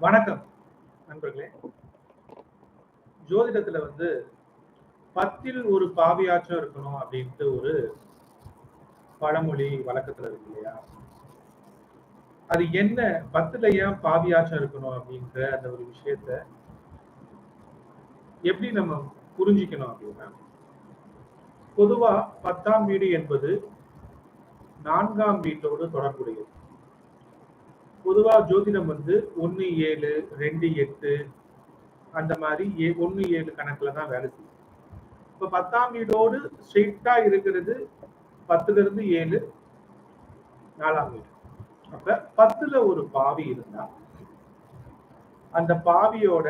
வணக்கம் நண்பர்களே. ஜோதிடத்துல வந்து பத்தில் ஒரு பாவியாச்சும் இருக்கணும் அப்படின்ட்டு ஒரு பழமொழி வழக்கத்துல இருக்கு இல்லையா? அது என்ன பத்துல ஏன் பாவியாச்சும் இருக்கணும் அப்படின்ற அந்த ஒரு விஷயத்த எப்படி நம்ம புரிஞ்சிக்கணும் அப்படின்னா பொதுவா பத்தாம் வீடு என்பது நான்காம் வீட்டோடு தொடர்புடையது. பொதுவா ஜோதிடம் வந்து ஒன்னு ஏழு ரெண்டு எட்டு அந்த மாதிரி ஏ ஒன்னு ஏழு கணக்குல தான் வேலை செய்யும். இப்போ பத்தாம் வீடோடு ஸ்ட்ரெயிட்டாக இருக்கிறது பத்துல இருந்து ஏழு நாலாம் வீடு. அப்ப பத்துல ஒரு பாவி இருந்தால் அந்த பாவியோட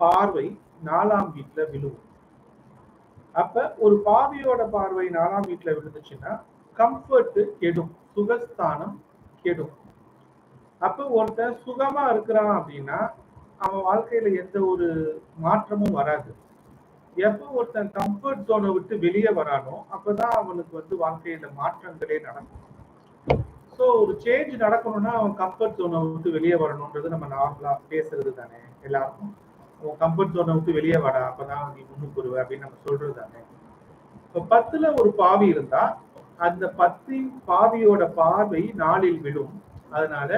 பார்வை நாலாம் வீட்டுல விழுவும் அப்ப ஒரு பாவியோட பார்வை நாலாம் வீட்டில் விழுந்துச்சுன்னா கம்ஃபர்ட் கெடும் சுகஸ்தானம் கெடும். அப்ப ஒருத்தன் சுகமா இருக்கிறான் அப்படின்னா அவன் வாழ்க்கையில எந்த ஒரு மாற்றமும் வராது. எப்போ ஒருத்தன் கம்ஃபர்ட் ஜோனை விட்டு வெளியே வரானோ அப்பதான் அவனுக்கு வந்து வாழ்க்கையில மாற்றங்களே நடக்கும். ஸோ ஒரு சேஞ்ச் நடக்கணும்னா அவன் கம்ஃபர்ட் ஜோனை விட்டு வெளியே வரணுன்றது நம்ம நார்மலா பேசுறது தானே எல்லாருக்கும். உன் கம்ஃபர்ட் ஜோனை விட்டு வெளியே வாடா அப்பதான் நீ முன்னுக்கு வருவ அப்படின்னு நம்ம சொல்றது தானே. இப்போ பத்துல ஒரு பாவி இருந்தா அந்த பத்தி பாவியோட பார்வை நாளில் விழும். அதனால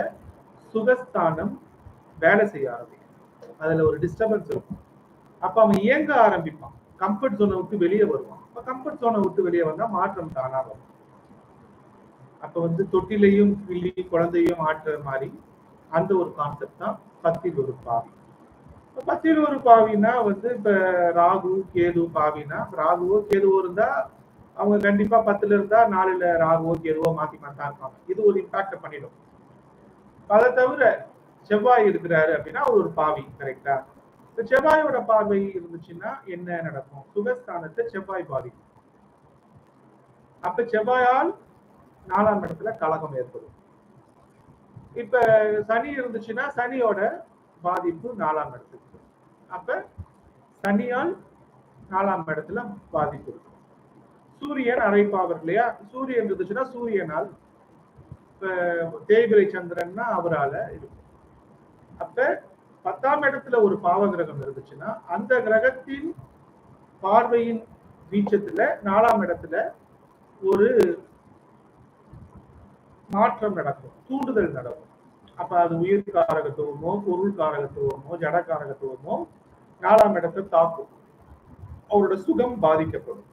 சுகஸ்தானம் வேலை செய்ய ஆரம்பிக்கும். அதுல ஒரு டிஸ்டர்பன்ஸ் இருக்கும். அப்ப அவன் இயங்க ஆரம்பிப்பான். கம்ஃபர்ட் ஜோனை விட்டு வெளியே வருவான். அப்ப கம்ஃபர்ட் ஜோனை விட்டு வெளியே வந்தா மாற்றம் தானா வரும். அப்ப வந்து தொட்டிலையும் கிள்ளி குழந்தையும் ஆட்டுற மாதிரி அந்த ஒரு கான்செப்ட் தான் பத்தில் ஒரு பாவி. பத்தில் ஒரு பாவினா வந்து இப்ப ராகு கேது பாவினா ராகுவோ கேதுவோ இருந்தா அவங்க கண்டிப்பா பத்துல இருந்தா நாலுல ராகுவோ கேதுவோ மாத்தி மாத்தா இருப்பாங்க. இது ஒரு இம்பாக்ட பண்ணிடும். அதை தவிர செவ்வாய் இருக்கிறாரு அப்படின்னா அவர் ஒரு பாவி கரெக்டா இந்த செவ்வாயோட பார்வை இருந்துச்சுன்னா என்ன நடக்கும்? சுகஸ்தானத்தை செவ்வாய் பாதிக்கும். அப்ப செவ்வாயால் நாலாம் இடத்துல கலகம் ஏற்படும். இப்ப சனி இருந்துச்சுன்னா சனியோட பாதிப்பு நாலாம் இடத்துக்கு அப்ப சனியால் நாலாம் இடத்துல பாதிப்பு இருக்கும். சூரியன் அரைப்பாவர் இல்லையா? சூரியன் இருந்துச்சுன்னா சூரியனால் இப்ப தேய்பிரை சந்திரன்னா அவரால இருக்கும் அப்ப பத்தாம் இடத்துல ஒரு பாவ கிரகம் இருந்துச்சுன்னா அந்த கிரகத்தின் பார்வையின் வீச்சத்துல நாலாம் இடத்துல ஒரு மாற்றம் நடக்கும் தூண்டுதல் நடக்கும். அப்ப அது உயிர் காரகத்துவமோ பொருள் காரகத்துவமோ ஜட காரகத்துவமோ நாலாம் இடத்தை தாக்கும். அவரோட சுகம் பாதிக்கப்படும்.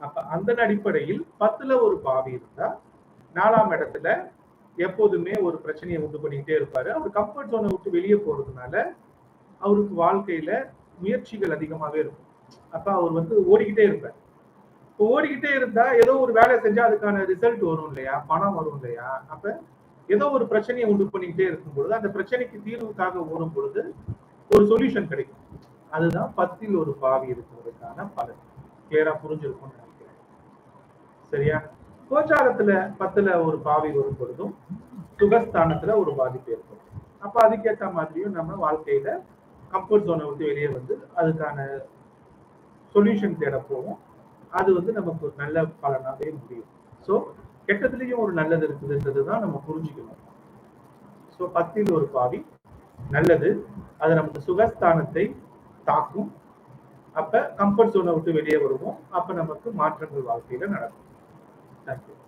அப்ப அந்த அடிப்படையில் பத்துல ஒரு பாவி இருந்தா நாலாம் இடத்துல எப்போதுமே ஒரு பிரச்சனையை உண்டு பண்ணிக்கிட்டே இருப்பாரு. அவர் கம்ஃபர்ட் ஜோனை விட்டு வெளியே போறதுனால அவருக்கு வாழ்க்கையில முயற்சிகள் அதிகமாவே இருக்கும். அப்ப அவர் வந்து ஓடிக்கிட்டே இருப்பார். இப்போ ஓடிக்கிட்டே இருந்தா ஏதோ ஒரு வேலை செஞ்சா அதுக்கான ரிசல்ட் வரும் இல்லையா? பணம் வரும் இல்லையா? அப்ப ஏதோ ஒரு பிரச்சனையை உண்டு பண்ணிக்கிட்டே இருக்கும் பொழுது அந்த பிரச்சனைக்கு தீர்வுக்காக ஓடும் பொழுது ஒரு சொல்யூஷன் கிடைக்கும். அதுதான் பத்தில் ஒரு பாவி இருக்கிறதுக்கான பலன். கிளியரா புரிஞ்சிருக்கும்னு நினைக்கிறேன். சரியா? கோச்சாரத்துல பத்துல ஒரு பாவி வரும் பொழுதும் சுகஸ்தானத்துல ஒரு பாதிப்பு ஏற்படும். அப்ப அதுக்கேற்ற மாதிரியும் நம்ம வாழ்க்கையில கம்ஃபர்ட் ஜோனை விட்டு வெளியே வந்து அதுக்கான சொல்யூஷன் தேட போவோம். அது வந்து நமக்கு ஒரு நல்ல பலனாகவே முடியும். ஸோ கெட்டதுலயும் ஒரு நல்லது இருக்குதுன்றது தான் நம்ம புரிஞ்சுக்கணும். ஸோ பத்தில் ஒரு பாவி நல்லது அது நமக்கு சுகஸ்தானத்தை தாக்கும். அப்ப கம்ஃபர்ட் ஜோனை விட்டு வெளியே வருவோம். அப்ப நமக்கு மாற்றங்கள் வாழ்க்கையில நடக்கும். contacto.